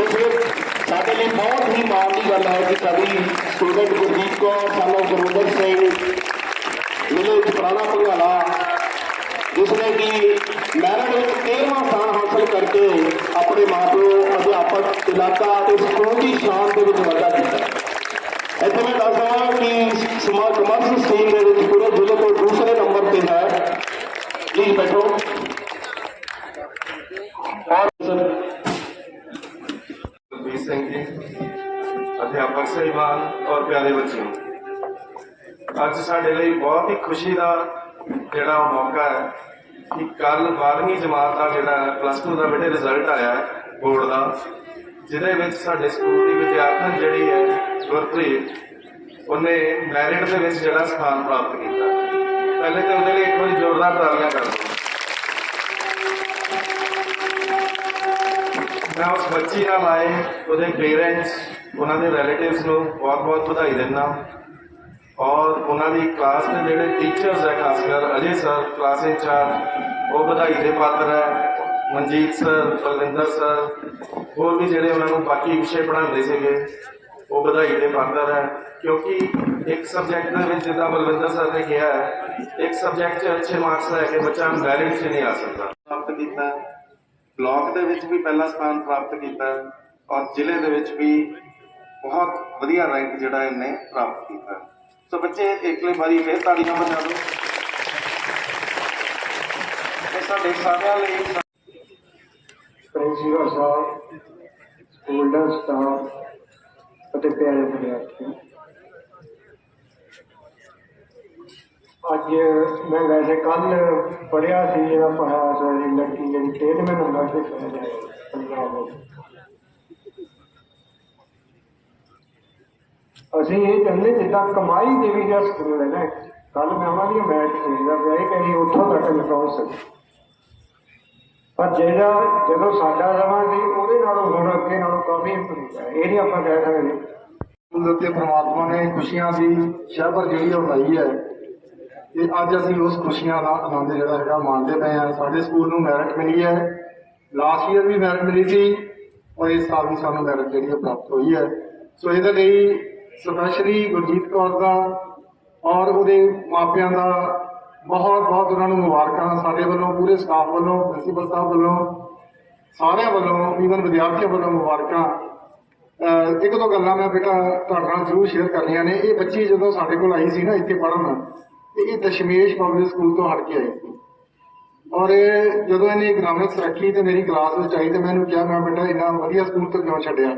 ਜਿਸ ਵਿੱਚ ਸਾਡੇ ਲਈ ਬਹੁਤ ਹੀ ਮਾਣ ਦੀ ਗੱਲ ਹੈ ਕਿ ਸਾਡੀ ਸਟੂਡੈਂਟ ਗੁਰਦੀਪ ਕੌਰ, ਸਾਨੂੰ ਗੁਰਵਿੰਦਰ ਸਿੰਘ ਜ਼ਿਲ੍ਹੇ ਵਿੱਚ ਪੁਰਾਣਾ ਭੰਗਾਲਾ ਜਿਸਨੇ ਕਿ ਮੈਰਿਟ ਵਿੱਚ 13ਵਾਂ ਸਥਾਨ ਹਾਸਲ ਕਰਕੇ ਆਪਣੇ ਮਾਪਿਓ, ਅਧਿਆਪਕ ਇਲਾਕਾ ਤੇ ਸਕੂਲ ਦੀ ਸ਼ਾਨ ਦੇ ਵਿੱਚ ਵਾਧਾ ਕੀਤਾ। ਇੱਥੇ ਮੈਂ ਦੱਸਦਾ ਕਿ ਸਮਾਜ ਕਮਰਸ ਸਟ੍ਰੀਮ ਦੇ ਵਿੱਚ ਪੂਰੇ ਜ਼ਿਲ੍ਹੇ ਤੋਂ ਦੂਸਰੇ ਨੰਬਰ ਤੇ ਹੈ। ਪਲੀਜ਼ ਬੈਠੋ। ਔਰ ਸਿੰਘ ਜੀ, ਅਧਿਆਪਕ ਸਹਿਬਾਨ ਔਰ ਪਿਆਰੇ ਬੱਚਿਓ, ਅੱਜ ਸਾਡੇ ਲਈ ਬਹੁਤ ਹੀ ਖੁਸ਼ੀ ਦਾ ਜਿਹੜਾ ਉਹ ਮੌਕਾ ਹੈ ਕਿ ਕੱਲ 12ਵੀਂ ਜਮਾਤ ਦਾ ਜਿਹੜਾ ਪਲੱਸ 2 ਦਾ ਬੇਟੇ ਰਿਜ਼ਲਟ ਆਇਆ ਬੋਰਡ ਦਾ, ਜਿਹਦੇ ਵਿੱਚ ਸਾਡੇ ਸਕੂਲ ਦੀ ਵਿਦਿਆਰਥਣ ਜਿਹੜੀ ਹੈ, ਗੁਰਪ੍ਰੀਤ, ਉਹਨੇ ਮੈਰਿਟ ਦੇ ਵਿੱਚ ਜਿਹੜਾ ਸਥਾਨ ਪ੍ਰਾਪਤ ਕੀਤਾ। ਪਹਿਲੇ ਤਾਂ ਉਹਦੇ ਲਈ ਇੱਕ ਵਾਰੀ ਜ਼ੋਰਦਾਰ ਤਾਲੀਆਂ ਕਰ ਮੈਂ ਉਸ ਬੱਚੀ ਨਾਲ ਆਏ, ਉਹਦੇ ਪੇਰੈਂਟਸ ਉਹਨਾਂ ਦੇ ਰਿਲੇਟਿਵਸ ਨੂੰ ਬਹੁਤ-ਬਹੁਤ ਵਧਾਈ ਦਿੰਦਾ। ਔਰ ਉਹਨਾਂ ਦੀ ਕਲਾਸ ਦੇ ਜਿਹੜੇ ਟੀਚਰਸ ਹੈ, ਖਾਸ ਕਰ ਅਜੇ ਸਰ ਕਲਾਸ ਇੰਚਾਰਜ ਉਹ ਵਧਾਈ ਦੇ ਪਾਤਰ ਹੈ। ਮਨਜੀਤ ਸਰ ਬਲਵਿੰਦਰ ਸਰ ਹੋਰ ਵੀ ਜਿਹੜੇ ਉਹਨਾਂ ਨੂੰ ਬਾਕੀ ਵਿਸ਼ੇ ਪੜ੍ਹਾਉਂਦੇ ਸੀਗੇ, ਉਹ ਵਧਾਈ ਦੇ ਪਾਤਰ ਹੈ। ਕਿਉਂਕਿ ਇੱਕ ਸਬਜੈਕਟ ਦੇ ਵਿੱਚ ਜਿੱਦਾਂ ਬਲਵਿੰਦਰ ਸਰ ਨੇ ਕਿਹਾ ਹੈ, ਇੱਕ ਸਬਜੈਕਟ 'ਚ ਅੱਛੇ ਮਾਰਕਸ ਲੈ ਕੇ ਬੱਚਾ ਮੈਰਿਟ 'ਚ ਨਹੀਂ ਆ ਸਕਦਾ। ਪ੍ਰਾਪਤ ਕੀਤਾ। ਬਲਾਕ ਦੇ ਵਿੱਚ ਵੀ ਪਹਿਲਾ ਸਥਾਨ ਪ੍ਰਾਪਤ ਕੀਤਾ ਹੈ ਔਰ ਜ਼ਿਲ੍ਹੇ ਦੇ ਵਿੱਚ ਵੀ ਬਹੁਤ ਵਧੀਆ ਰੈਂਕ ਜਿਹੜਾ ਇਹਨੇ ਪ੍ਰਾਪਤ ਕੀਤਾ ਹੈ। ਸੋ ਬੱਚੇ ਇੱਕ ਵਾਰੀ ਫੇਰ ਤਾੜੀਆਂ ਵਜਾ ਦਿਓ ਇਹ ਸਾਡੇ ਸਾਰਿਆਂ ਲਈ ਪ੍ਰਿੰਸੀਪਲ ਸਾਹਿਬ, ਸਕੂਲ ਦਾ ਸਟਾਫ ਅਤੇ ਪਿਆਰੇ ਵਿਦਿਆਰਥੀਓ ਅੱਜ ਮੈਂ ਵੈਸੇ ਕੱਲ ਪੜਿਆ ਸੀ ਜਿਹੜਾ ਪੜਿਆ ਸੀ ਲੜਕੀ ਜਿਹੜੀ ਤੇਰਵੇਂ ਨੰਬਰ ਤੇ ਫੇਲ ਹੈ ਪੰਜਾਬ ਵਿੱਚ ਅਸੀਂ ਇਹ ਕਹਿੰਦੇ ਜਿੱਦਾਂ ਕਮਾਈ ਦੇਵੀ ਦਾ ਸਕੂਲ ਹੈ ਨਾ ਕੱਲ ਮੈਂ ਉਹਨਾਂ ਦੀ ਮੈਚ ਖੇਡਦਾ ਪਿਆ ਇਹ ਕਹਿੰਦੀ ਉੱਥੋਂ ਤੱਕ ਨਹੀਂ ਪਹੁੰਚ ਸਕੀ ਪਰ ਜਿਹੜਾ ਜਦੋਂ ਸਾਡਾ ਸਮਾਂ ਸੀ ਉਹਦੇ ਨਾਲੋਂ ਹੁਣ ਅੱਗੇ ਨਾਲੋਂ ਕਾਫੀ ਇੰਪਰੂਵ ਹੈ ਇਹ ਨਹੀਂ ਆਪਾਂ ਕਹਿ ਸਕਦੇ। ਸਕੂਲ ਦੇ ਉੱਤੇ ਪ੍ਰਮਾਤਮਾ ਨੇ ਖੁਸ਼ੀਆਂ ਦੀ ਸ਼ਹਿਬਰ ਜਿਹੜੀ ਉਹ ਲਾਈ ਹੈ ਤੇ ਅੱਜ ਅਸੀਂ ਉਸ ਖੁਸ਼ੀਆਂ ਦਾ ਆਨੰਦ ਜਿਹੜਾ ਹੈਗਾ ਮਾਣਦੇ ਪਏ ਹਾਂ। ਸਾਡੇ ਸਕੂਲ ਨੂੰ ਮੈਰਿਟ ਮਿਲੀ ਹੈ। ਲਾਸਟ ਈਅਰ ਵੀ ਮੈਰਿਟ ਮਿਲੀ ਸੀ ਔਰ ਇਸ ਸਾਲ ਵੀ ਸਾਨੂੰ ਮੈਰਿਟ ਜਿਹੜੀ ਉਹ ਪ੍ਰਾਪਤ ਹੋਈ ਹੈ। ਸੋ ਇਹਦੇ ਲਈ ਸਪੈਸ਼ਲੀ ਗੁਰਜੀਤ ਕੌਰ ਦਾ ਔਰ ਉਹਦੇ ਮਾਪਿਆਂ ਦਾ ਬਹੁਤ ਬਹੁਤ ਉਹਨਾਂ ਨੂੰ ਮੁਬਾਰਕਾਂ ਸਾਡੇ ਵੱਲੋਂ, ਪੂਰੇ ਸਟਾਫ ਵੱਲੋਂ ਪ੍ਰਿੰਸੀਪਲ ਸਾਹਿਬ ਵੱਲੋਂ, ਸਾਰਿਆਂ ਵੱਲੋਂ ਈਵਨ ਵਿਦਿਆਰਥੀਆਂ ਵੱਲੋਂ ਮੁਬਾਰਕਾਂ। ਇੱਕ ਦੋ ਗੱਲਾਂ ਮੈਂ ਬੇਟਾ ਤੁਹਾਡੇ ਨਾਲ ਜ਼ਰੂਰ ਸ਼ੇਅਰ ਕਰਨੀਆਂ ਨੇ। ਇਹ ਬੱਚੀ ਜਦੋਂ ਸਾਡੇ ਕੋਲ ਆਈ ਸੀ ਨਾ ਇੱਥੇ ਪੜ੍ਹਨ ਇਹ ਦਸ਼ਮੇਸ਼ ਪਬਲਿਕ ਸਕੂਲ ਤੋਂ ਹਟ ਕੇ ਆਈ ਸੀ। ਔਰ ਇਹ ਜਦੋਂ ਇਹਨੇ ਇਕਨੋਮਿਕਸ ਰੱਖੀ ਤੇ ਮੇਰੀ ਕਲਾਸ ਵਿੱਚ ਆਈ ਤੇ ਮੈਂ ਇਹਨੂੰ ਕਿਹਾ, ਮੈਂ ਬੇਟਾ ਇੰਨਾ ਵਧੀਆ ਸਕੂਲ ਤੋਂ ਕਿਉਂ ਛੱਡਿਆ?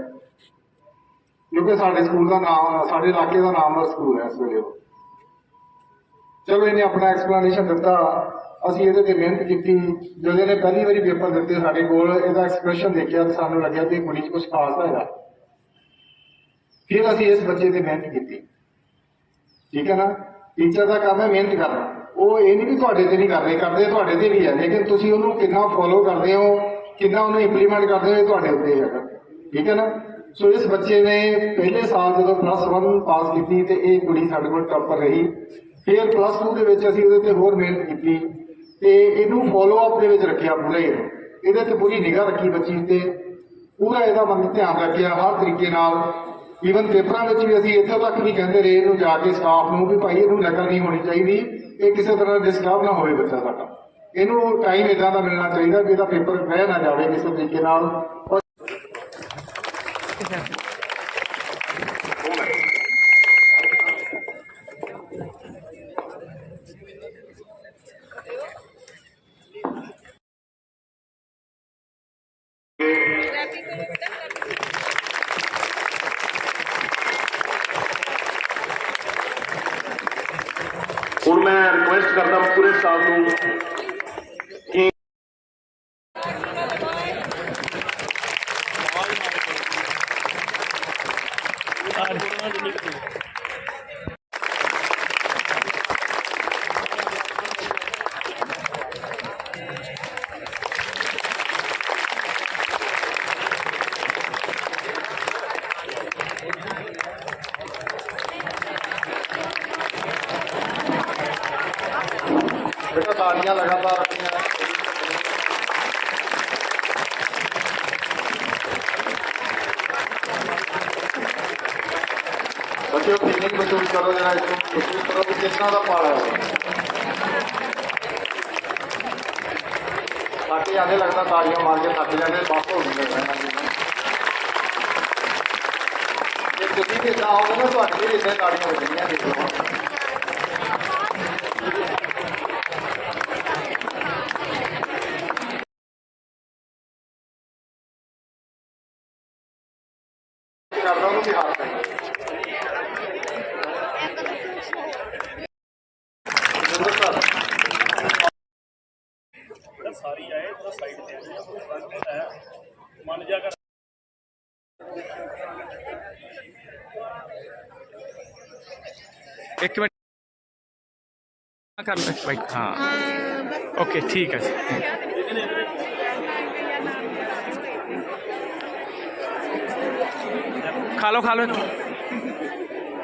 ਕਿਉਂਕਿ ਸਾਡੇ ਸਕੂਲ ਦਾ ਨਾਮ, ਸਾਡੇ ਇਲਾਕੇ ਦਾ ਨਾਮਵਰ ਸਕੂਲ ਹੈ ਇਸ ਵੇਲੇ ਉਹ। ਚਲੋ ਇਹਨੇ ਆਪਣਾ ਐਕਸਪਲੇਨੇਸ਼ਨ ਦਿੱਤਾ। ਅਸੀਂ ਇਹਦੇ ਤੇ ਮਿਹਨਤ ਕੀਤੀ। ਜਦੋਂ ਇਹਨੇ ਪਹਿਲੀ ਵਾਰੀ ਪੇਪਰ ਦਿੱਤੇ ਸਾਡੇ ਕੋਲ, ਇਹਦਾ ਐਕਸਪ੍ਰੈਸ਼ਨ ਦੇਖਿਆ ਤਾਂ ਸਾਨੂੰ ਲੱਗਿਆ ਕਿ ਕੁੜੀ 'ਚ ਕੁਝ ਖਾਸ ਹੈਗਾ। ਫਿਰ ਅਸੀਂ ਇਸ ਬੱਚੇ ਤੇ ਮਿਹਨਤ ਕੀਤੀ। ਠੀਕ ਹੈ ਨਾ? ਟੀਚਰ ਦਾ ਕੰਮ ਹੈ ਮਿਹਨਤ ਕਰਨਾ। ਉਹ ਇਹ ਨਹੀਂ ਕਿ ਤੁਹਾਡੇ ਤੇ ਨਹੀਂ ਕਰਦੇ ਕਰਦੇ ਤੁਹਾਡੇ ਤੇ ਵੀ ਹੈ, ਲੇਕਿਨ ਤੁਸੀਂ ਉਹਨੂੰ ਕਿੰਨਾ ਫੋਲੋ ਕਰਦੇ ਹੋ, ਕਿੰਨਾ ਉਹਨੂੰ ਇੰਪਲੀਮੈਂਟ ਕਰਦੇ ਹੋ, ਇਹ ਤੁਹਾਡੇ ਉੱਤੇ ਹੈਗਾ। ਠੀਕ ਹੈ ਨਾ? ਸੋ ਇਸ ਬੱਚੇ ਨੇ ਪਹਿਲੇ ਸਾਲ ਜਦੋਂ ਪਲੱਸ 1 ਪਾਸ ਕੀਤੀ ਤੇ ਇਹ ਕੁੜੀ ਸਾਡੇ ਕੋਲ ਟੌਪਰ ਰਹੀ। ਫਿਰ ਪਲੱਸ 2 ਦੇ ਵਿੱਚ ਅਸੀਂ ਉਹਦੇ ਤੇ ਹੋਰ ਮਿਹਨਤ ਕੀਤੀ ਤੇ ਇਹਨੂੰ ਫੋਲੋ ਅਪ ਦੇ ਵਿੱਚ ਰੱਖਿਆ ਪੂਰੇ ਇਹਦੇ ਤੇ ਪੂਰੀ ਨਿਗਾਹ ਰੱਖੀ ਬੱਚੀ ਤੇ। ਪੂਰਾ ਇਹਦਾ ਮਨ ਧਿਆਨ ਰੱਖਿਆ, ਹਰ ਤਰੀਕੇ ਨਾਲ ਈਵਨ ਪੇਪਰਾਂ ਵਿੱਚ ਵੀ ਅਸੀਂ ਇੱਥੇ ਤੱਕ ਵੀ ਕਹਿੰਦੇ ਰਹੇ ਇਹਨੂੰ ਜਾ ਕੇ ਸਟਾਫ ਨੂੰ ਵੀ ਭਾਈ ਇਹਨੂੰ ਨਕਲ ਨਹੀਂ ਹੋਣੀ ਚਾਹੀਦੀ। ਇਹ ਕਿਸੇ ਤਰ੍ਹਾਂ ਡਿਸਟਰਬ ਨਾ ਹੋਵੇ ਬੱਚਾ ਸਾਡਾ। ਇਹਨੂੰ ਟਾਈਮ ਇਦਾਂ ਦਾ ਮਿਲਣਾ ਚਾਹੀਦਾ ਕਿ ਇਹਦਾ ਪੇਪਰ ਰਹਿ ਨਾ ਜਾਵੇ ਕਿਸੇ ਤਰੀਕੇ ਨਾਲ ਔਰ ਹੁਣ ਮੈਂ ਰਿਕੁਐਸਟ ਕਰਦਾ ਪੂਰੇ ਸਟਾਫ ਨੂੰ। ਤਾੜੀਆਂ ਲਗਾਤਾਰ ਰੱਖੀਆਂ ਬੱਚਿਓ ਪਿਕਨਿਕ ਮਹਿਸੂਸ ਕਰੋ ਜਰਾ ਇਸ ਨੂੰ ਮਹਿਸੂਸ ਕਰੋ ਕਿ ਕਿੰਨਾ ਦਾ ਪਾਲਾ ਹੈ। ਬਾਕੀ ਆਨੇ ਲੱਗਦਾ ਤਾੜੀਆਂ ਮਾਰ ਕੇ ਥੱਕ ਜਾਂਦੇ, ਬਸ ਹੋ ਗਈ ਜੇ ਤੁਸੀਂ ਵੀ ਇਦਾਂ ਹੋਵੇ ਨਾ, ਤੁਹਾਡੇ ਵੀ ਇਦਾਂ ਤਾੜੀਆਂ ਵੱਜਣੀਆਂ ਦੇਖੋ ਇੱਕ ਮਿੰਟ। ਹਾਂ, ਕਰ ਲੈ ਬਾਈ ਹਾਂ। ਓਕੇ ਠੀਕ ਹੈ। ਖਾ ਲਓ ਖਾ ਲਓ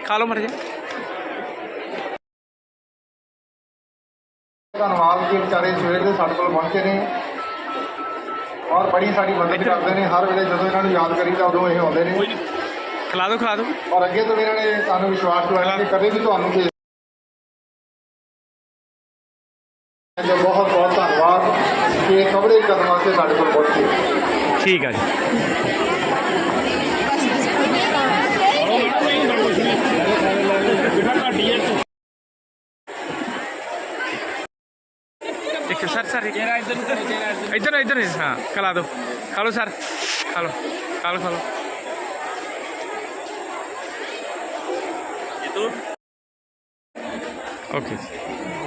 ਖਾ ਲਓ ਮਰ ਜਾ ਧੰਨਵਾਦ ਜੀ ਵਿਚਾਰੇ ਸਵੇਰ ਦੇ ਸਾਡੇ ਕੋਲ ਪਹੁੰਚੇ ਨੇ। ਔਰ ਬੜੀ ਸਾਡੀ ਮਦਦ ਕਰਦੇ ਨੇ। ਹਰ ਵੇਲੇ ਜਦੋਂ ਇਹਨਾਂ ਨੂੰ ਯਾਦ ਕਰੀਦਾ ਉਦੋਂ ਇਹ ਆਉਂਦੇ ਨੇ। ਖਿਲਾ ਦਿਓ ਖਿਲਾ ਦਿਓ ਔਰ ਅੱਗੇ ਤੋਂ ਵੀ ਇਹਨਾਂ ਨੇ ਸਾਨੂੰ ਵਿਸ਼ਵਾਸ ਦਿਵਾਇਆ ਕਿ ਕਦੇ ਵੀ ਤੁਹਾਨੂੰ ਭੇਜ ਜੋ ਬਹੁਤ ਬਹੁਤ ਧੰਨਵਾਦ ਕਿ ਇਹ ਕਵਰੇਜ ਕਰਨ ਵਾਸਤੇ ਸਾਡੇ ਕੋਲ ਪਹੁੰਚੇ। ਠੀਕ ਹੈ ਜੀ ਇੱਕ ਸਰ ਸਰ ਜਰਾ ਇੱਧਰ ਨੂੰ ਕਰੋ ਜਰਾ ਇੱਧਰ ਇੱਧਰ ਇੱਧਰ ਹਾਂ Ok.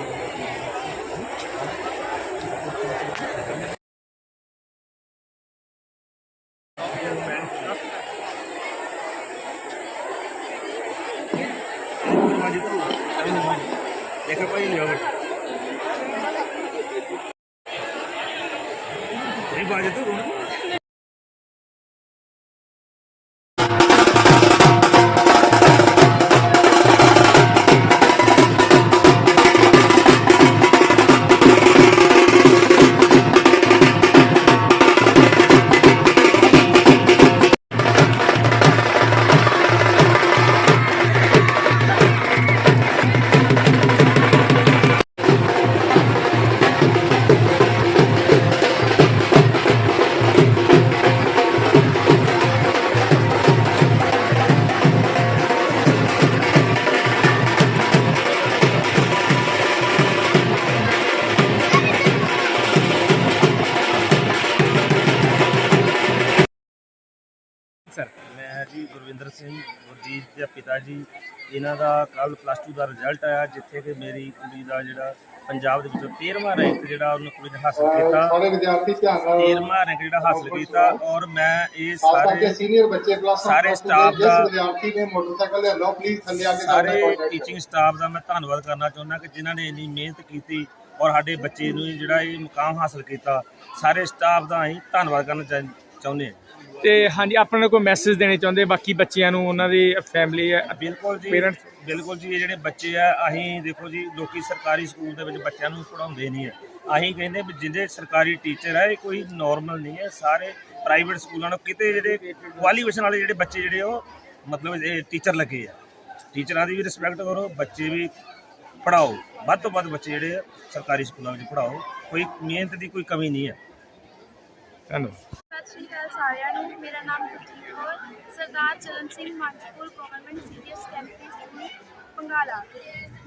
ਜੀ ਗੁਰਵਿੰਦਰ ਸਿੰਘ ਗੁਰਜੀਤ ਦੇ ਪਿਤਾ ਜੀ ਇਹਨਾਂ ਦਾ ਕੱਲ ਪਲੱਸ 2 ਦਾ ਰਿਜ਼ਲਟ ਆਇਆ ਜਿੱਥੇ ਕਿ ਮੇਰੀ ਕੁੜੀ ਦਾ ਜਿਹੜਾ ਪੰਜਾਬ ਦੇ ਵਿੱਚੋਂ 13ਵਾਂ ਰੈਂਕ ਜਿਹੜਾ ਉਹਨੇ ਕੁੜੀ ਨੇ ਹਾਸਲ ਕੀਤਾ। ਸਾਰੇ ਵਿਦਿਆਰਥੀ ਧਿਆਨ ਨਾਲ 13ਵਾਂ ਰੈਂਕ ਜਿਹੜਾ ਹਾਸਲ ਕੀਤਾ ਔਰ ਮੈਂ ਇਹ ਸਾਰੇ ਸੀਨੀਅਰ ਬੱਚੇ ਕਲਾਸ ਸਾਰੇ ਜਿਸ ਦਾ- ਵਿਦਿਆਰਥੀ ਨੇ ਮੋਟਰਸਾਈਕਲ ਲਿਆਂਦਾ ਪਲੀਜ਼ ਥੱਲੇ ਆ ਕੇ ਸਾਰੇ ਟੀਚਿੰਗ ਸਟਾਫ ਦਾ ਮੈਂ ਧੰਨਵਾਦ ਕਰਨਾ ਚਾਹੁੰਦਾ ਕਿ ਜਿਨ੍ਹਾਂ ਨੇ ਇੰਨੀ ਮਿਹਨਤ ਕੀਤੀ ਔਰ ਸਾਡੇ ਬੱਚੇ ਨੂੰ ਜਿਹੜਾ ਇਹ ਮੁਕਾਮ ਹਾਸਲ ਕੀਤਾ। ਸਾਰੇ ਸਟਾਫ ਦਾ ਅਸੀਂ ਧੰਨਵਾਦ ਕਰਨਾ ਚਾਹ- ਚਾਹੁੰਦੇ ਹਾਂ। ਤੇ ਹਾਂਜੀ ਆਪਣਾ ਨੂੰ ਕੋਈ ਮੈਸੇਜ ਦੇਣੇ ਚਾਹੁੰਦੇ? ਬਾਕੀ ਬੱਚਿਆਂ ਨੂੰ ਉਹਨਾਂ ਦੀ ਫੈਮਿਲੀ ਬਿਲਕੁਲ ਜੀ Parents- ਬਿਲਕੁਲ ਜੀ ਇਹ ਜਿਹੜੇ ਬੱਚੇ ਆ ਅਸੀਂ ਦੇਖੋ ਜੀ ਲੋਕੀ ਸਰਕਾਰੀ ਸਕੂਲ ਦੇ ਵਿੱਚ ਬੱਚਿਆਂ ਨੂੰ ਪੜਾਉਂਦੇ ਨਹੀਂ ਹੈ ਅਸੀਂ ਕਹਿੰਦੇ ਵੀ ਜਿਹਦੇ ਸਰਕਾਰੀ ਟੀਚਰ ਹੈ ਇਹ ਕੋਈ ਨਾਰਮਲ ਨਹੀਂ ਹੈ ਸਾਰੇ ਪ੍ਰਾਈਵੇਟ ਸਕੂਲਾਂ ਨੂੰ ਕਿਤੇ ਜਿਹੜੇ ਕੁਆਲੀਫਿਕੇਸ਼ਨ ਵਾਲੇ ਜਿਹੜੇ ਬੱਚੇ ਜਿਹੜੇ ਉਹ ਮਤਲਬ ਇਹ ਟੀਚਰ ਲੱਗੇ ਆ। ਟੀਚਰਾਂ ਦੀ ਵੀ ਰਿਸਪੈਕਟ ਕਰੋ ਬੱਚੇ ਵੀ ਪੜਾਓ ਵੱਧ ਤੋਂ ਵੱਧ ਬੱਚੇ ਜਿਹੜੇ ਸਰਕਾਰੀ ਸਕੂਲਾਂ ਵਿੱਚ ਪੜਾਓ ਕੋਈ ਮਿਹਨਤ ਦੀ ਕੋਈ ਕਮੀ ਨਹੀਂ ਹੈ ਧੰਨਵਾਦ। ਸਤਿ ਸ਼੍ਰੀ ਅਕਾਲ ਸਾਰਿਆਂ ਨੂੰ। ਮੇਰਾ ਨਾਮ Gurjeet Kaur, Sardar Charan Singh Manjpur government senior secondary school Pangala.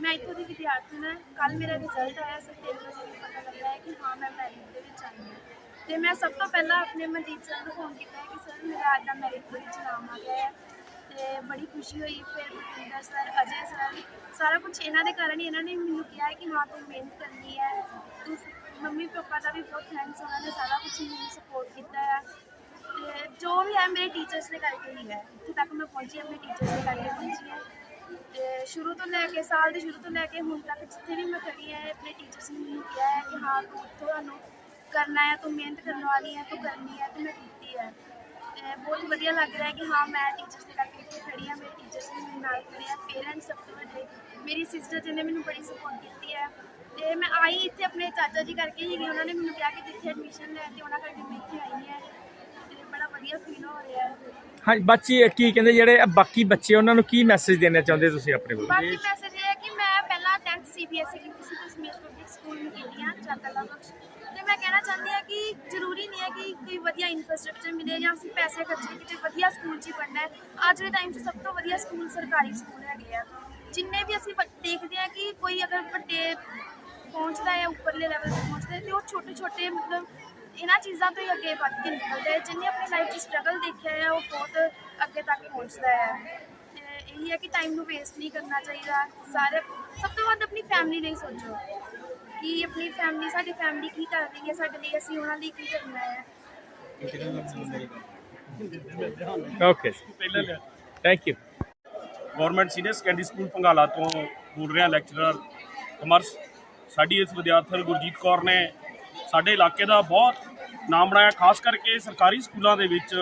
ਮੈਂ ਇੱਥੋਂ ਦੀ ਵਿਦਿਆਰਥੀ ਹਾਂ। ਕੱਲ ਮੇਰਾ ਰਿਜ਼ਲਟ ਆਇਆ ਸਰ ਤਿੰਨ ਮੈਨੂੰ ਪਤਾ ਲੱਗਾ ਹੈ ਕਿ ਹਾਂ, ਮੈਂ ਮੈਰਿਟ ਦੇ ਵਿੱਚ ਆਈ ਹਾਂ। ਤੇ ਮੈਂ ਸਭ ਤੋਂ ਪਹਿਲਾਂ ਆਪਣੇ ਮਨਦੀਪ ਸਰ ਨੂੰ ਫੋਨ ਕੀਤਾ ਕਿ ਸਰ ਮੇਰਾ ਅੱਜ ਦਾ ਮੈਰਿਟ ਦੇ ਵਿੱਚ ਨਾਮ ਆ ਗਿਆ ਹੈ। ਤੇ ਬੜੀ ਖੁਸ਼ੀ ਹੋਈ। ਫਿਰ ਭੁਪਿੰਦਰ ਸਰ ਅਜੇ ਸਰ ਸਾਰਾ ਕੁਝ ਇਹਨਾਂ ਦੇ ਕਾਰਨ ਹੀ ਇਹਨਾਂ ਨੇ ਮੈਨੂੰ ਕਿਹਾ ਕਿ ਹਾਂ, ਤੂੰ ਮਿਹਨਤ ਕਰਨੀ ਹੈ। ਤੂੰ ਮੰਮੀ ਪਾਪਾ ਦਾ ਵੀ ਬਹੁਤ ਥੈਂਕਸ ਉਹਨਾਂ ਨੇ ਸਾਰਾ ਕੁਝ ਮੈਨੂੰ ਸਪੋਰਟ ਕੀਤਾ ਹੈ ਤੇ ਜੋ ਵੀ ਹੈ ਮੇਰੇ ਟੀਚਰਸ ਦੇ ਕਰਕੇ ਹੀ ਹੈ ਇੱਥੇ ਤੱਕ ਮੈਂ ਪਹੁੰਚੀ ਆਪਣੇ ਟੀਚਰਸ ਦੇ ਕਰਕੇ ਪਹੁੰਚੀ ਹਾਂ। ਤੇ ਸ਼ੁਰੂ ਤੋਂ ਲੈ ਕੇ, ਸਾਲ ਦੇ ਸ਼ੁਰੂ ਤੋਂ ਲੈ ਕੇ ਹੁਣ ਤੱਕ ਜਿੱਥੇ ਵੀ ਮੈਂ ਖੜੀ ਹਾਂ, ਆਪਣੇ ਟੀਚਰਸ ਨੇ ਮੈਨੂੰ ਕਿਹਾ ਹੈ ਕਿ ਹਾਂ, ਤੂੰ ਤੁਹਾਨੂੰ ਕਰਨਾ ਹੈ, ਤੂੰ ਮਿਹਨਤ ਕਰਨ ਵਾਲੀ ਹੈ, ਤੂੰ ਕਰਨੀ ਹੈ, ਤੇ ਮੈਂ ਕੀਤੀ ਹੈ। ਤੇ ਬਹੁਤ ਵਧੀਆ ਲੱਗ ਰਿਹਾ ਹੈ ਕਿ ਹਾਂ, ਮੈਂ ਟੀਚਰਸ ਦੇ ਕਰਕੇ ਇੱਥੇ ਖੜੀ ਹਾਂ, ਮੇਰੇ ਟੀਚਰਸ ਵੀ ਮੇਰੇ ਨਾਲ ਖੜੇ ਆ ਪੇਰੈਂਟਸ ਸਭ ਤੋਂ ਵੱਡੇ। ਮੇਰੀ ਸਿਸਟਰ ਜਿਹਨੇ ਮੈਨੂੰ ਬੜੀ ਸਪੋਰਟ ਕੀਤੀ ਹੈ। ਤੇ ਮੈਂ ਆਈ ਇੱਥੇ ਆਪਣੇ ਚਾਚਾ ਜੀ ਕਰਕੇ ਹੀ ਉਹਨਾਂ ਨੇ ਮੈਨੂੰ ਕਿਹਾ ਕਿ ਜਿੱਥੇ ਐਡਮਿਸ਼ਨ ਲੈ ਤੇ ਉਹਨਾਂ ਕਰਕੇ ਮੈਂ ਇੱਥੇ ਆਈ ਹਾਂ। ਤੇ ਬੜਾ ਵਧੀਆ ਫੀਲ ਹੋ ਰਿਹਾ। ਹੈ ਹਾਂ ਬੱਚੇ ਕੀ ਕਹਿੰਦੇ ਜਿਹੜੇ ਬਾਕੀ ਬੱਚੇ ਉਹਨਾਂ ਨੂੰ ਕੀ ਮੈਸੇਜ ਦੇਣਾ ਚਾਹੁੰਦੇ ਤੁਸੀਂ ਆਪਣੇ ਵੱਲੋਂ ਬਾਕੀ ਮੈਸੇਜ ਇਹ ਹੈ ਕਿ ਮੈਂ ਪਹਿਲਾਂ 10th ਸੀਬੀਐਸਈ ਕੀਤੀ ਸੀ ਤੇ ਸਮੇਸ਼ ਪਬਲਿਕ ਸਕੂਲ ਨੂੰ ਕੀਤੀ ਹਾਂ ਚਾਕਲਾ ਬਖਸ਼ ਤੇ ਮੈਂ ਕਹਿਣਾ ਚਾਹੁੰਦੀ ਹਾਂ ਕਿ ਜ਼ਰੂਰੀ ਨਹੀਂ ਹੈ ਕਿ ਕੋਈ ਵਧੀਆ ਇਨਫਰਾਸਟ੍ਰਕਚਰ ਮਿਲੇ ਜਾਂ ਅਸੀਂ ਪੈਸੇ ਖਰਚੇ ਕਿਤੇ ਵਧੀਆ ਸਕੂਲ 'ਚ ਹੀ ਪੜ੍ਹਨਾ ਹੈ। ਅੱਜ ਦੇ ਟਾਈਮ 'ਚ ਸਭ ਤੋਂ ਵਧੀਆ ਸਕੂਲ ਸਰਕਾਰੀ ਸਕੂਲ ਹੈਗੇ ਆ। ਜਿੰਨੇ ਵੀ ਅਸੀਂ ਬ- ਦੇਖਦੇ ਹਾਂ ਕਿ ਕੋਈ ਅਗਰ ਵੱਡੇ ਪਹੁੰਚਦਾ ਹੈ ਉੱਪਰਲੇ ਲੈਵਲ ਤੇ ਪਹੁੰਚਦਾ ਹੈ ਤੇ ਉਹ ਛੋਟੇ ਛੋਟੇ ਮਤਲਬ ਇਹਨਾਂ ਚੀਜ਼ਾਂ ਤੋਂ ਹੀ ਅੱਗੇ ਵੱਧ ਕੇ ਨਿਕਲਦਾ ਹੈ। ਜਿੰਨੇ ਆਪਣੀ ਲਾਈਫ 'ਚ ਸਟਰਗਲ ਦੇਖਿਆ ਹੈ ਉਹ ਬਹੁਤ ਅੱਗੇ ਤੱਕ ਪਹੁੰਚਦਾ ਹੈ। ਤੇ ਇਹੀ ਹੈ ਕਿ ਟਾਈਮ ਨੂੰ ਵੇਸਟ ਨਹੀਂ ਕਰਨਾ ਚਾਹੀਦਾ। ਸਾਰੇ ਸਭ ਤੋਂ ਵੱਧ ਆਪਣੀ ਫੈਮਿਲੀ ਲਈ ਸੋਚੋ ਕਿ ਆਪਣੀ ਫੈਮਿਲੀ ਸਾਡੀ ਫੈਮਿਲੀ ਕੀ ਕਰ ਰਹੀ ਹੈ ਸਾਡੇ ਲਈ ਅਸੀਂ ਉਹਨਾਂ ਲਈ ਕੀ ਕਰਨਾ ਹੈ। Okay thank you government senior secondary school Pangala ਤੋਂ ਬੋਲ ਰਿਹਾ ਲੈਕਚਰਰ ਕਮਰਸ ਸਾਡੀ ਇਸ ਵਿਦਿਆਰਥਣ ਗੁਰਜੀਤ ਕੌਰ ਨੇ ਸਾਡੇ ਇਲਾਕੇ ਦਾ ਬਹੁਤ ਨਾਮ ਬਣਾਇਆ, ਖਾਸ ਕਰਕੇ ਸਰਕਾਰੀ ਸਕੂਲਾਂ ਦੇ ਵਿੱਚ,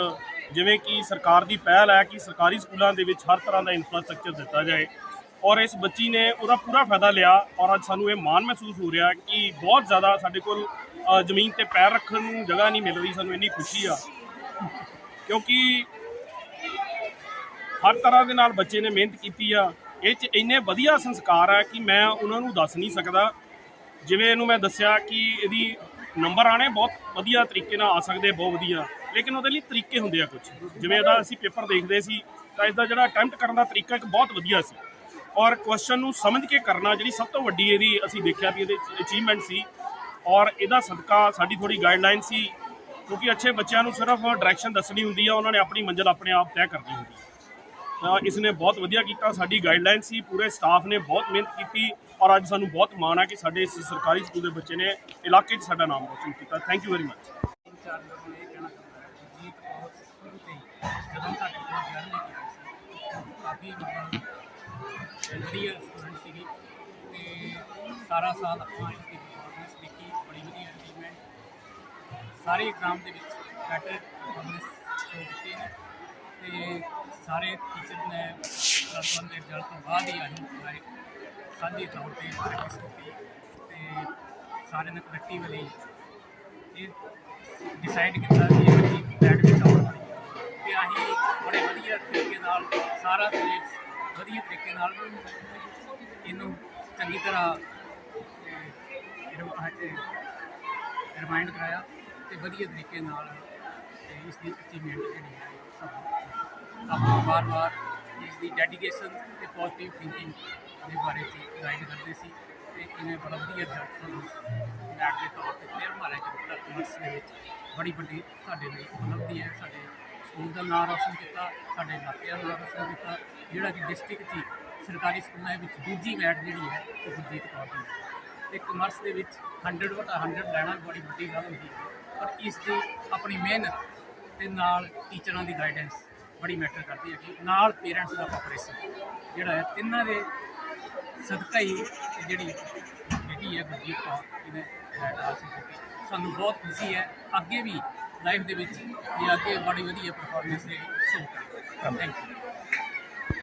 ਜਿਵੇਂ ਕਿ ਸਰਕਾਰ ਦੀ ਪਹਿਲ ਹੈ ਕਿ ਸਰਕਾਰੀ ਸਕੂਲਾਂ ਦੇ ਵਿੱਚ ਹਰ ਤਰ੍ਹਾਂ ਦਾ ਇਨਫਰਾਸਟ੍ਰਕਚਰ ਦਿੱਤਾ ਜਾਏ ਔਰ ਇਸ ਬੱਚੀ ਨੇ ਉਹਦਾ ਪੂਰਾ ਫਾਇਦਾ ਲਿਆ ਔਰ ਅੱਜ ਸਾਨੂੰ ਇਹ ਮਾਣ ਮਹਿਸੂਸ ਹੋ ਰਿਹਾ ਕਿ ਬਹੁਤ ਜ਼ਿਆਦਾ ਸਾਡੇ ਕੋਲ ਜ਼ਮੀਨ ਤੇ ਪੈਰ ਰੱਖਣ ਨੂੰ ਜਗ੍ਹਾ ਨਹੀਂ ਮਿਲ ਰਹੀ, ਸਾਨੂੰ ਇੰਨੀ ਖੁਸ਼ੀ ਆ। ਕਿਉਂਕਿ ਹਰ ਤਰ੍ਹਾਂ ਦੇ ਨਾਲ ਬੱਚੇ ਨੇ ਮਿਹਨਤ ਕੀਤੀ ਆ। ਇਹ ਚ ਇੰਨੇ ਵਧੀਆ ਸੰਸਕਾਰ ਆ ਕਿ ਮੈਂ ਉਹਨਾਂ ਨੂੰ ਦੱਸ ਨਹੀਂ ਸਕਦਾ ਜਿਵੇਂ ਇਹਨੂੰ ਮੈਂ ਦੱਸਿਆ ਕਿ ਇਹਦੀ ਨੰਬਰ ਆਣੇ ਬਹੁਤ ਵਧੀਆ ਤਰੀਕੇ ਨਾਲ ਆ ਸਕਦੇ, ਬਹੁਤ ਵਧੀਆ। ਲੇਕਿਨ ਉਹਦੇ ਲਈ ਤਰੀਕੇ ਹੁੰਦੇ ਆ ਕੁਝ ਜਿਵੇਂ ਇਹਦਾ ਅਸੀਂ ਪੇਪਰ ਦੇਖਦੇ ਸੀ, ਤਾਂ ਇਸਦਾ ਜਿਹੜਾ ਅਟੈਂਪਟ ਕਰਨ ਦਾ ਤਰੀਕਾ ਇੱਕ ਬਹੁਤ ਵਧੀਆ ਸੀ। ਔਰ ਕੁਐਸਚਨ ਨੂੰ ਸਮਝ ਕੇ ਕਰਨਾ ਜਿਹੜੀ ਸਭ ਤੋਂ ਵੱਡੀ ਇਹਦੀ ਅਸੀਂ ਦੇਖਿਆ ਵੀ ਇਹਦੇ ਅਚੀਵਮੈਂਟ ਸੀ। ਔਰ ਇਹਦਾ ਸਦਕਾ ਸਾਡੀ ਥੋੜੀ ਗਾਈਡਲਾਈਨ ਸੀ, ਕਿਉਂਕਿ ਅੱਛੇ ਬੱਚਿਆਂ ਨੂੰ ਸਿਰਫ ਡਾਇਰੈਕਸ਼ਨ ਦੱਸਣੀ ਹੁੰਦੀ ਆ, ਉਹਨਾਂ ਨੇ ਆਪਣੀ ਮੰਜ਼ਿਲ ਆਪਣੇ ਆਪ ਤੈਅ ਕਰਨੀ ਹੁੰਦੀ ਹੈ ਇਸ ਨੇ ਬਹੁਤ ਵਧੀਆ ਕੀਤਾ, ਸਾਡੀ ਗਾਈਡਲਾਈਨ ਸੀ, ਪੂਰੇ ਸਟਾਫ ਨੇ ਬਹੁਤ ਮਿਹਨਤ ਕੀਤੀ ਔਰ ਅੱਜ ਸਾਨੂੰ ਬਹੁਤ ਮਾਣ ਆ ਕਿ ਸਾਡੇ ਇਸ ਸਰਕਾਰੀ ਸਕੂਲ ਦੇ ਬੱਚੇ ਨੇ ਇਲਾਕੇ 'ਚ ਸਾਡਾ ਨਾਮ ਰੋਸ਼ਨ ਕੀਤਾ। Thank you very much incharge ਸਾਰਾ ਸਾਲ ਆਪਾਂ ਇਸ ਦੀ ਪਰਫਾਰਮੈਂਸ ਦੇਖੀ, ਬੜੀ ਵਧੀਆ ਅਚੀਵਮੈਂਟ ਸਾਰੇ ਐਗਜ਼ਾਮ ਦੇ ਵਿੱਚ ਬੈਟਰ ਪਰਫਾਰਮੈਂਸ ਸ਼ੋ ਕੀਤੀ ਨੇ। ਤੇ ਸਾਰੇ ਟੀਚਰ ਨੇ ਪਲੱਸ 1 ਦੇ ਰਿਜ਼ਲਟ ਤੋਂ ਬਾਅਦ ਹੀ ਆਹੀ ਸਾਰੇ ਸਾਂਝੇ ਤੌਰ ਤੇ ਪ੍ਰੈਕਟਿਸ ਕੀਤੀ ਤੇ ਸਾਰਿਆਂ ਨੇ ਕਲੈਕਟਿਵਲੀ ਇਹ ਡਿਸਾਈਡ ਕੀਤਾ ਕਿ ਇਹ ਬੱਚੀ ਬੈਟ ਵਿੱਚ ਆਉਣ ਵਾਲੀ ਹੈ। ਤੇ ਅਸੀਂ ਬੜੇ ਵਧੀਆ ਤਰੀਕੇ ਨਾਲ ਸਾਰਾ ਸਿਲੇਬਸ ਵਧੀਆ ਤਰੀਕੇ ਨਾਲ ਇਹਨੂੰ ਚੰਗੀ ਤਰ੍ਹਾਂ ਰਿਮਾਈਂਡ ਕਰਾਇਆ ਤੇ ਵਧੀਆ ਤਰੀਕੇ ਨਾਲ ਤੇ ਇਸ ਦੀ ਅਚੀਵਮੈਂਟ ਜਿਹੜੀ ਹੈ ਸਭ ਆਪਾਂ ਵਾਰ-ਵਾਰ ਇਸ ਦੀ ਡੈਡੀਕੇਸ਼ਨ ਤੇ ਪੋਜ਼ਿਟਿਵ ਥਿੰਕਿੰਗ ਦੇ ਬਾਰੇ ਚ ਗਾਈਡ ਕਰਦੇ ਸੀ ਤੇ ਇਹਨੇ ਬੜਾ ਵਧੀਆ ਰਿਜ਼ਲਟ ਸਾਨੂੰ ਮੈਟ ਦੇ ਤੌਰ ਤੇ ਪਲੇਅਰ ਮਾਰਿਆ ਕਿ ਕਮਰਸ ਦੇ ਵਿੱਚ ਬੜੀ ਵੱਡੀ ਸਾਡੇ ਲਈ ਉਪਲਬਧੀ ਹੈ, ਸਾਡੇ ਸਕੂਲ ਦਾ ਨਾਮ ਰੋਸ਼ਨ ਕੀਤਾ, ਸਾਡੇ ਇਲਾਕੇ ਦਾ ਨਾਮ ਰੋਸ਼ਨ ਕੀਤਾ, ਜਿਹੜਾ ਕਿ ਡਿਸਟ੍ਰਿਕਟ 'ਚ ਸਰਕਾਰੀ ਸਕੂਲਾਂ ਵਿੱਚ ਦੂਜੀ ਮੈਟ ਜਿਹੜੀ ਹੈ ਉਹ ਗੁਰਜੀਤ ਕੌਰ ਦੀ ਹੈ। ਤੇ ਕਮਰਸ ਦੇ ਵਿੱਚ 100 ਵਟਾ 100 ਲੈਣਾ ਬੜੀ ਵੱਡੀ ਗੱਲ ਹੁੰਦੀ ਹੈ, ਪਰ ਇਸ ਦੀ ਆਪਣੀ ਮਿਹਨਤ ਤੇ ਨਾਲ ਟੀਚਰਾਂ ਦੀ ਗਾਈਡੈਂਸ ਬੜੀ ਮੈਟਰ ਕਰਦੀ ਹੈ ਕਿ ਨਾਲ ਪੇਰੈਂਟਸ ਦਾ ਕੋਆਪਰੇਸ਼ਨ ਜਿਹੜਾ ਹੈ ਤਿੰਨਾਂ ਦੇ ਸਦਕਾ ਹੀ ਜਿਹੜੀ ਬੇਟੀ ਹੈ ਗੁਰਜੀਤ ਕੌਰ ਇਹਨੇ ਹਾਸਲ ਕੀਤੀ। ਸਾਨੂੰ ਬਹੁਤ ਖੁਸ਼ੀ ਹੈ ਅੱਗੇ ਵੀ ਲਾਈਫ ਦੇ ਵਿੱਚ ਇਹ ਅੱਗੇ ਬੜੀ ਵਧੀਆ ਪਰਫਾਰਮੈਂਸ ਦੇ ਸ਼ੋਅ ਕਰੇ ਥੈਂਕ ਯੂ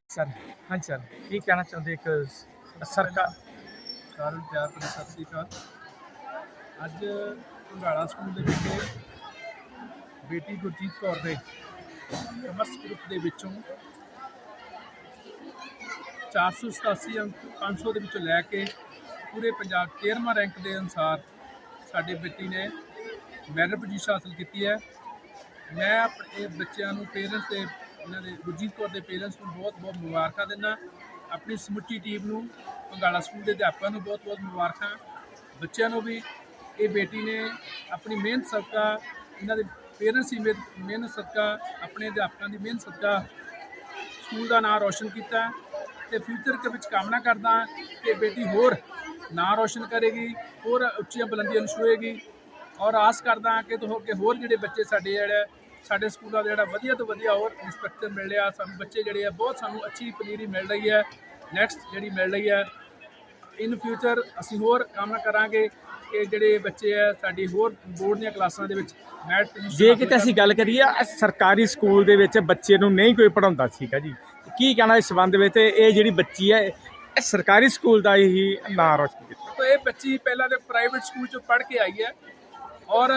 ਸਰ ਹਾਂਜੀ ਸਰ ਕੀ ਕਹਿਣਾ ਚਾਹੁੰਦੇ ਇੱਕ ਸਰਕਾਰ? ਸਾਰਿਆਂ ਨੂੰ ਪਿਆਰ ਭਰੀ ਸਤਿ ਸ੍ਰੀ ਅਕਾਲ। ਅੱਜ ਭੰਗਾਲਾ ਸਕੂਲ ਦੇ ਵਿਖੇ ਬੇਟੀ ਗੁਰਜੀਤ ਕੌਰ ਦੇ ਕਮਰਸ ਗਰੁੱਪ ਦੇ ਵਿੱਚੋਂ 487 ਅੰਕ 500 ਦੇ ਵਿੱਚੋਂ ਲੈ ਕੇ ਪੂਰੇ ਪੰਜਾਬ 13ਵਾਂ ਰੈਂਕ ਦੇ ਅਨੁਸਾਰ ਸਾਡੇ ਬੇਟੀ ਨੇ ਮੈਰਿਟ ਪੋਜੀਸ਼ਨ ਹਾਸਲ ਕੀਤੀ ਹੈ। ਮੈਂ ਆਪਣੇ ਇਹ ਬੱਚਿਆਂ ਨੂੰ ਪੇਰੈਂਟਸ ਦੇ ਇਹਨਾਂ ਦੇ ਗੁਰਜੀਤ ਕੌਰ ਦੇ ਪੇਰੈਂਟਸ ਨੂੰ ਬਹੁਤ ਬਹੁਤ ਮੁਬਾਰਕਾਂ ਦਿੰਦਾ। ਆਪਣੀ ਸਮੁੱਚੀ ਟੀਮ ਨੂੰ, ਪੰਗਾਲਾ ਸਕੂਲ ਦੇ ਅਧਿਆਪਕਾਂ ਨੂੰ ਬਹੁਤ ਬਹੁਤ ਮੁਬਾਰਕਾਂ। ਬੱਚਿਆਂ ਨੂੰ ਵੀ, ਇਹ ਬੇਟੀ ਨੇ ਆਪਣੀ ਮਿਹਨਤ ਸਦਕਾ ਇਹਨਾਂ ਦੇ ਪੇਰੈਂਟਸ ਦੀ ਮਿਹਨਤ ਮਿਹਨਤ ਸਦਕਾ, ਆਪਣੇ ਅਧਿਆਪਕਾਂ ਦੀ ਮਿਹਨਤ ਸਦਕਾ ਸਕੂਲ ਦਾ ਨਾਮ ਰੋਸ਼ਨ ਕੀਤਾ ਤੇ ਫਿਊਚਰ ਦੇ ਵਿੱਚ ਕਾਮਨਾ ਕਰਦਾ ਕਿ ਬੇਟੀ ਹੋਰ ਨਾਂ ਰੋਸ਼ਨ ਕਰੇਗੀ, ਹੋਰ ਉੱਚੀਆਂ ਬੁਲੰਦੀਆਂ ਨੂੰ ਛੂਹੇਗੀ ਔਰ ਆਸ ਕਰਦਾ ਕਿ ਤੋਂ ਕਿ ਹੋਰ ਜਿਹੜੇ ਬੱਚੇ ਸਾਡੇ ਜਿਹੜੇ ਸਾਡੇ ਸਕੂਲਾਂ ਦਾ ਜਿਹੜਾ ਵਧੀਆ ਤੋਂ ਵਧੀਆ ਹੋਰ ਇੰਸਪੈਕਟਰ ਮਿਲ ਰਿਹਾ, ਸਾਨੂੰ ਬੱਚੇ ਜਿਹੜੇ ਆ ਬਹੁਤ ਸਾਨੂੰ ਅੱਛੀ ਪਨੀਰੀ ਮਿਲ ਰਹੀ ਹੈ ਨੈਕਸਟ ਜਿਹੜੀ ਮਿਲ ਰਹੀ ਹੈ ਇਨ ਫਿਊਚਰ ਅਸੀਂ ਹੋਰ ਕੰਮ ਕਰਾਂਗੇ ਕਿ ਜਿਹੜੇ ਬੱਚੇ ਆ ਸਾਡੀ ਹੋਰ ਬੋਰਡ ਦੀਆਂ ਕਲਾਸਾਂ ਦੇ ਵਿੱਚ ਮੈਰਿਟ ਜੇ ਕਿਤੇ ਅਸੀਂ ਗੱਲ ਕਰੀਏ ਅ ਸਰਕਾਰੀ ਸਕੂਲ ਦੇ ਵਿੱਚ ਬੱਚੇ ਨੂੰ ਨਹੀਂ ਕੋਈ ਪੜਾਉਂਦਾ ਸੀਗਾ ਜੀ। ਕੀ ਕਹਿਣਾ ਇਸ ਸੰਬੰਧ ਵਿੱਚ? ਤੇ ਇਹ ਜਿਹੜੀ ਬੱਚੀ ਹੈ ਇਹ ਸਰਕਾਰੀ ਸਕੂਲ ਦਾ ਹੀ ਨਾਂ ਰੋਸ਼ਨ ਕੀਤਾ। ਤਾਂ ਇਹ ਬੱਚੀ ਪਹਿਲਾਂ ਤੇ ਪ੍ਰਾਈਵੇਟ ਸਕੂਲ ਚ ਪੜ੍ਹ ਕੇ ਆਈ ਹੈ ਔਰ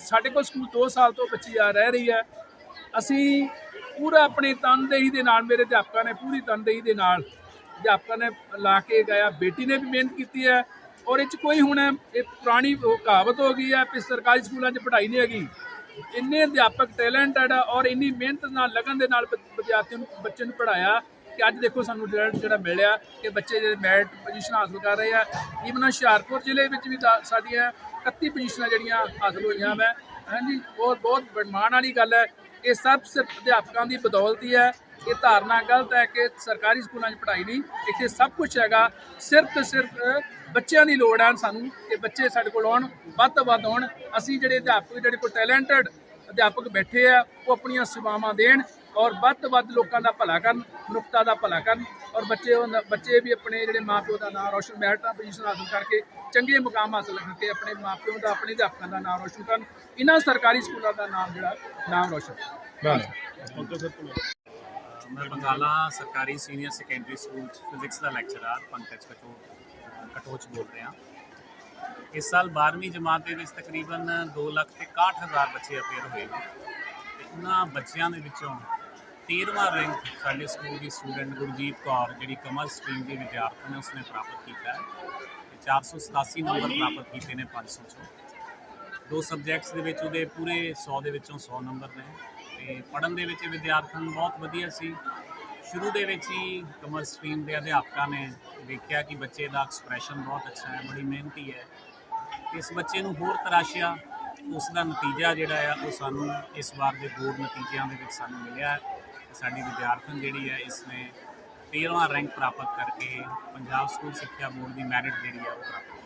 ਸਾਡੇ ਕੋਲ ਸਕੂਲ 2 ਸਾਲ ਤੋਂ ਬੱਚੀ ਆ ਰਹਿ ਰਹੀ ਹੈ। ਅਸੀਂ ਪੂਰਾ ਆਪਣੀ ਤਨਦੇਹੀ ਦੇ ਨਾਲ ਮੇਰੇ ਅਧਿਆਪਕਾਂ ਨੇ ਪੂਰੀ ਤਨਦੇਹੀ ਦੇ ਨਾਲ ਅਧਿਆਪਕਾਂ ਨੇ ਲਾ ਕੇ ਗਿਆ ਬੇਟੀ ਨੇ ਵੀ ਮਿਹਨਤ ਕੀਤੀ ਹੈ। ਔਰ ਇਹ 'ਚ ਕੋਈ ਹੁਣ ਇਹ ਪੁਰਾਣੀ ਕਹਾਵਤ ਹੋ ਗਈ ਹੈ ਕਿ ਸਰਕਾਰੀ ਸਕੂਲਾਂ 'ਚ ਪੜ੍ਹਾਈ ਨਹੀਂ ਹੈਗੀ। ਇੰਨੇ ਅਧਿਆਪਕ ਟੈਲੈਂਟਡ ਔਰ ਇੰਨੀ ਮਿਹਨਤ ਨਾਲ, ਲਗਨ ਦੇ ਨਾਲ ਬ- ਵਿਦਿਆਰਥੀਆਂ ਨੂੰ, ਬੱਚੇ ਨੂੰ ਪੜਾਇਆ ਕਿ ਅੱਜ ਦੇਖੋ ਸਾਨੂੰ ਰਿਜ਼ਲਟ ਜਿਹੜਾ ਮਿਲਿਆ ਕਿ ਬੱਚੇ ਜਿਹੜੇ ਮੈਰਿਟ ਪੋਜੀਸ਼ਨ ਹਾਸਲ ਕਰ ਰਹੇ ਆ। ਈਵਨ ਹੁਸ਼ਿਆਰਪੁਰ ਜ਼ਿਲ੍ਹੇ ਵਿੱਚ ਵੀ ਦਾ- ਸਾਡੀਆਂ 31 ਪੋਜੀਸ਼ਨਾਂ ਜਿਹੜੀਆਂ ਹਾਸਲ ਹੋਈਆਂ ਵੈ। ਹਾਂਜੀ, ਬਹੁਤ ਬਹੁਤ ਮਾਣ ਵਾਲੀ ਗੱਲ ਹੈ। ਇਹ ਸਭ ਸਿਰਫ ਅਧਿਆਪਕਾਂ ਦੀ ਬਦੌਲਤੀ ਹੈ। ਇਹ ਧਾਰਨਾ ਗਲਤ ਹੈ ਕਿ ਸਰਕਾਰੀ ਸਕੂਲਾਂ 'ਚ ਪੜ੍ਹਾਈ ਨਹੀਂ ਇੱਥੇ ਸਭ ਕੁਝ ਹੈਗਾ। ਸਿਰਫ ਤੇ ਸਿਰਫ ਬੱਚਿਆਂ ਦੀ ਲੋੜ ਹੈ ਸਾਨੂੰ ਕਿ ਬੱਚੇ ਸਾਡੇ ਕੋਲ ਆਉਣ ਵੱਧ ਤੋਂ ਵੱਧ ਆਉਣ। ਅਸੀਂ ਜਿਹੜੇ ਅਧਿਆਪਕ ਜਿਹੜੇ ਕੋਲ ਟੈਲੈਂਟਡ ਅਧਿਆਪਕ ਬੈਠੇ ਆ ਉਹ ਆਪਣੀਆਂ ਸੇਵਾਵਾਂ ਦੇਣ ਔਰ ਵੱਧ ਤੋਂ ਵੱਧ ਲੋਕਾਂ ਦਾ ਭਲਾ ਕਰਨ ਮਨੁੱਖਤਾ ਦਾ ਭਲਾ ਕਰਨ ਔਰ ਬੱਚੇ ਬੱਚੇ ਵੀ ਆਪਣੇ ਜਿਹੜੇ ਮਾਪਿਓ ਦਾ ਨਾਮ ਰੋਸ਼ਨ ਮੈਰਿਟਾਂ ਪੋਜੀਸ਼ਨ ਹਾਸਲ ਕਰਕੇ ਚੰਗੇ ਮੁਕਾਮ ਹਾਸਲ ਕਰਕੇ ਆਪਣੇ ਮਾਪਿਓ ਦਾ ਆਪਣੇ ਅਧਿਆਪਕਾਂ ਦਾ ਨਾਮ ਰੋਸ਼ਨ ਕਰਨ। ਇਹਨਾਂ ਸਰਕਾਰੀ ਸਕੂਲਾਂ ਦਾ ਨਾਮ ਜਿਹੜਾ ਨਾਮ ਰੋਸ਼ਨ। ਕਰਨ ਮੈਂ ਬੰਗਾਲਾ ਸਰਕਾਰੀ ਸੀਨੀਅਰ ਸੈਕੰਡਰੀ ਸਕੂਲ ਚ ਫਿਜ਼ਿਕਸ ਦਾ ਲੈਕਚਰਰ ਪੰਕਜ ਕਟੋ ਕਟੋਚ ਬੋਲ ਰਿਹਾ। ਇਸ ਸਾਲ 12ਵੀਂ ਜਮਾਤ ਦੇ ਵਿੱਚ ਤਕਰੀਬਨ 2 ਲੱਖ ਤੇ 61000 ਬੱਚੇ ਅਪੇਅਰ ਹੋਏ ਨੇ। ਤੇ ਉਹਨਾਂ ਬੱਚਿਆਂ ਦੇ ਵਿੱਚੋਂ 13ਵਾਂ ਰੈਂਕ ਸਾਡੇ ਸਕੂਲ ਦੀ ਸਟੂਡੈਂਟ ਗੁਰਜੀਤ ਕੌਰ, ਜਿਹੜੀ ਕਮਰਸ ਸਟਰੀਮ ਦੀ ਵਿਦਿਆਰਥਣ ਹੈ ਉਸਨੇ ਪ੍ਰਾਪਤ ਕੀਤਾ ਹੈ। ਤੇ 487 ਨੰਬਰ ਪ੍ਰਾਪਤ ਕੀਤੇ ਨੇ 500 ਚੋਂ। ਦੋ ਸਬਜੈਕਟਸ ਦੇ ਵਿੱਚ ਉਹਦੇ ਪੂਰੇ 100 ਦੇ ਵਿੱਚੋਂ 100 ਨੰਬਰ ਨੇ। ਤੇ ਪੜਨ ਦੇ ਵਿੱਚ ਵਿਦਿਆਰਥਣ ਬਹੁਤ ਵਧੀਆ ਸੀ। ਸ਼ੁਰੂ ਦੇ ਵਿੱਚ ਹੀ ਕਮਰਸ ਸਟਰੀਮ ਦੇ ਅਧਿਆਪਕਾਂ ਨੇ ਦੇਖਿਆ ਕਿ ਬੱਚੇ ਦਾ ਐਕਸਪ੍ਰੈਸ਼ਨ ਬਹੁਤ ਅੱਛਾ ਹੈ, ਬੜੀ ਮਿਹਨਤੀ ਹੈ। ਇਸ ਬੱਚੇ ਨੂੰ ਹੋਰ ਤਰਾਸ਼ਿਆ, ਉਸ ਦਾ ਨਤੀਜਾ ਜਿਹੜਾ ਆ, ਉਹ ਸਾਨੂੰ ਇਸ ਵਾਰ ਦੇ ਬੋਰਡ ਨਤੀਜਿਆਂ ਦੇ ਵਿੱਚ ਸਾਨੂੰ ਮਿਲਿਆ। ਹੈ ਸਾਡੀ ਵਿਦਿਆਰਥਣ ਜਿਹੜੀ ਹੈ ਇਸ ਨੇ 13ਵਾਂ ਰੈਂਕ ਪ੍ਰਾਪਤ ਕਰਕੇ ਪੰਜਾਬ ਸਕੂਲ ਸਿੱਖਿਆ ਬੋਰਡ ਦੀ ਮੈਰਿਟ ਜਿਹੜੀ ਆ, ਉਹ ਪ੍ਰਾਪਤ